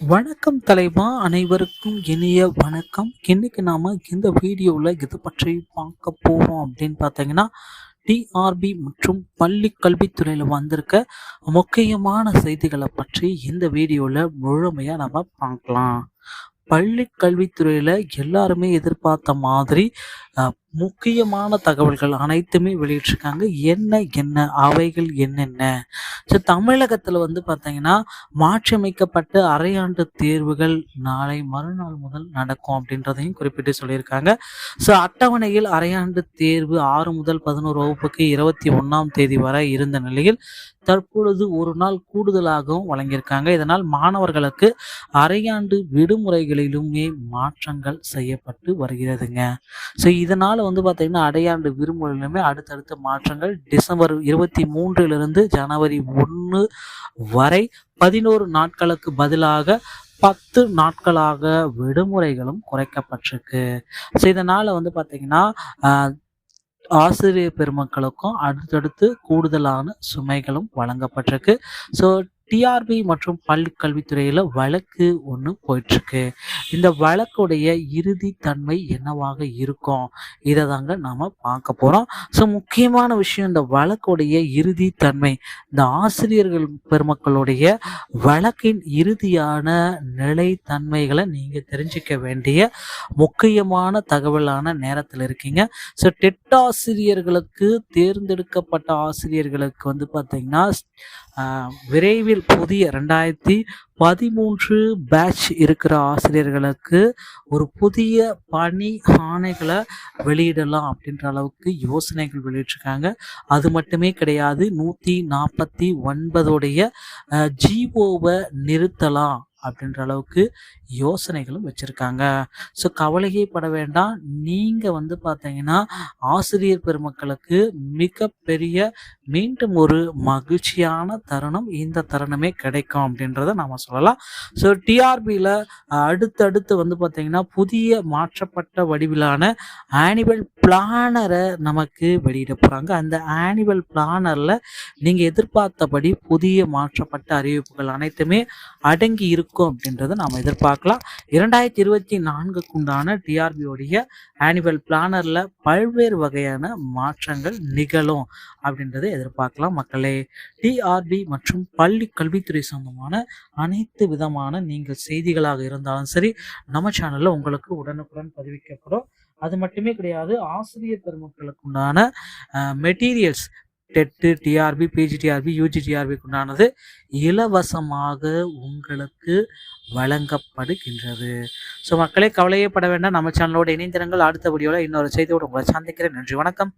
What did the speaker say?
வணக்கம் தலைவா அனைவருக்கும் இனிய வணக்கம். இன்னைக்கு நாம இந்த வீடியோவில் இதை பற்றி பார்க்க போகிறோம் அப்படின்னு பார்த்தீங்கன்னா டிஆர்பி மற்றும் பள்ளி கல்வித்துறையில் வந்திருக்க முக்கியமான செய்திகளை பற்றி இந்த வீடியோவில் முழுமையாக நம்ம பார்க்கலாம். பள்ளி கல்வித்துறையில் எல்லாருமே எதிர்பார்த்த மாதிரி முக்கியமான தகவல்கள் அனைத்துமே வெளியிட்டிருக்காங்க. என்ன என்ன அவைகள் என்னென்ன? ஸோ தமிழகத்தில் வந்து பார்த்தீங்கன்னா மாற்றியமைக்கப்பட்ட அரையாண்டு தேர்வுகள் நாளை மறுநாள் முதல் நடக்கும் அப்படின்றதையும் குறிப்பிட்டு சொல்லியிருக்காங்க. ஸோ அட்டவணையில் அரையாண்டு தேர்வு ஆறு முதல் பதினோரு வகுப்புக்கு இருபத்தி ஒன்றாம் தேதி வரை இருந்த நிலையில் தற்பொழுது ஒரு நாள் கூடுதலாகவும் வழங்கியிருக்காங்க. இதனால் மாணவர்களுக்கு அரையாண்டு விடுமுறைகளிலுமே மாற்றங்கள் செய்யப்பட்டு வருகிறதுங்க. ஸோ இதனால் வந்து பார்த்திங்கன்னா அடையாண்டு விடுமுறையிலுமே அடுத்தடுத்த மாற்றங்கள். டிசம்பர் இருபத்தி மூன்றிலிருந்து ஜனவரி ஒன்று வரை பதினோரு நாட்களுக்கு பதிலாக பத்து நாட்களாக விடுமுறைகளும் குறைக்கப்பட்டிருக்கு. ஸோ இதனால் வந்து பார்த்திங்கன்னா ஆசிரியர் பெருமக்களுக்கும் அடுத்தடுத்து கூடுதலான சுமைகளும் வழங்கப்பட்டிருக்கு. ஸோ டிஆர்பி மற்றும் பள்ளி கல்வித்துறையில் வழக்கு ஒன்று போயிட்டுருக்கு. இந்த வழக்குடைய இறுதி தன்மை என்னவாக இருக்கும்? இதை தாங்க நாம் பார்க்க போகிறோம் ஸோ முக்கியமான விஷயம் இந்த வழக்குடைய இறுதி தன்மை. இந்த ஆசிரியர்கள் பெருமக்களுடைய வழக்கின் இறுதியான நிலைத்தன்மைகளை நீங்கள் தெரிஞ்சிக்க வேண்டிய முக்கியமான தகவலான நேரத்தில் இருக்கீங்க. ஸோ டெட் ஆசிரியர்களுக்கு தேர்ந்தெடுக்கப்பட்ட ஆசிரியர்களுக்கு வந்து பார்த்தீங்கன்னா விரைவில் விரைவில் புதிய ரெண்டாயிரத்தி பதிமூன்று பேட்ச் இருக்கிற ஆசிரியர்களுக்கு ஒரு புதிய பணி ஆணைகளை வெளியிடலாம் அப்படின்ற அளவுக்கு யோசனைகள் வெளியிட்டிருக்காங்க. அது மட்டுமே கிடையாது நூற்றி நாற்பத்தி ஒன்பதுடைய ஜிஓவை நிறுத்தலாம் அப்படின்ற அளவுக்கு யோசனைகளும் வச்சுருக்காங்க. ஸோ கவலையே பட வேண்டாம். நீங்கள் வந்து பார்த்தீங்கன்னா ஆசிரியர் பெருமக்களுக்கு மிகப்பெரிய மீண்டும் ஒரு மகிழ்ச்சியான தருணம் இந்த தருணமே கிடைக்கும் அப்படின்றத நாம சொல்லலாம். ஸோ டிஆர்பியில் அடுத்தடுத்து வந்து பார்த்தீங்கன்னா புதிய மாற்றப்பட்ட வடிவிலான ஆனிவல் பிளானரை நமக்கு வெளியிட போகிறாங்க அந்த ஆனிவல் பிளானரில் நீங்கள் எதிர்பார்த்தபடி புதிய மாற்றப்பட்ட அறிவிப்புகள் அனைத்துமே அடங்கி இருக்கும் அப்படின்றத நாம் எதிர்பார்க்கலாம். இரண்டாயிரத்தி இருபத்தி நான்குக்கு உண்டான டிஆர்பியோடைய ஆனிவல் பிளானரில் பல்வேறு வகையான மாற்றங்கள் நிகழும் அப்படின்றது எதிர்பார்க்கலாம். மக்களே டிஆர்பி மற்றும் பள்ளி கல்வித்துறை சம்பந்தமான அனைத்து விதமான நீங்கள் செய்திகளாக இருந்தாலும் சரி நம்ம சேனலில் உங்களுக்கு உடனுக்குடன் பதிவிக்கப்படும். அது மட்டுமே கிடையாது ஆசிரியர் பெருமக்களுக்கு உண்டான மெட்டீரியல்ஸ் டெட்டு டிஆர்பி பிஜிடிஆர்பி யூஜிடிஆர்பிக்கு உண்டானது இலவசமாக உங்களுக்கு வழங்கப்படுகின்றது. ஸோ மக்களே கவலையே பட வேண்டாம். நம்ம சேனலோட இணைந்திரங்கள். அடுத்த வீடியோவில் இன்னொரு செய்தியோடு உங்களை சந்திக்கிறேன். நன்றி வணக்கம்.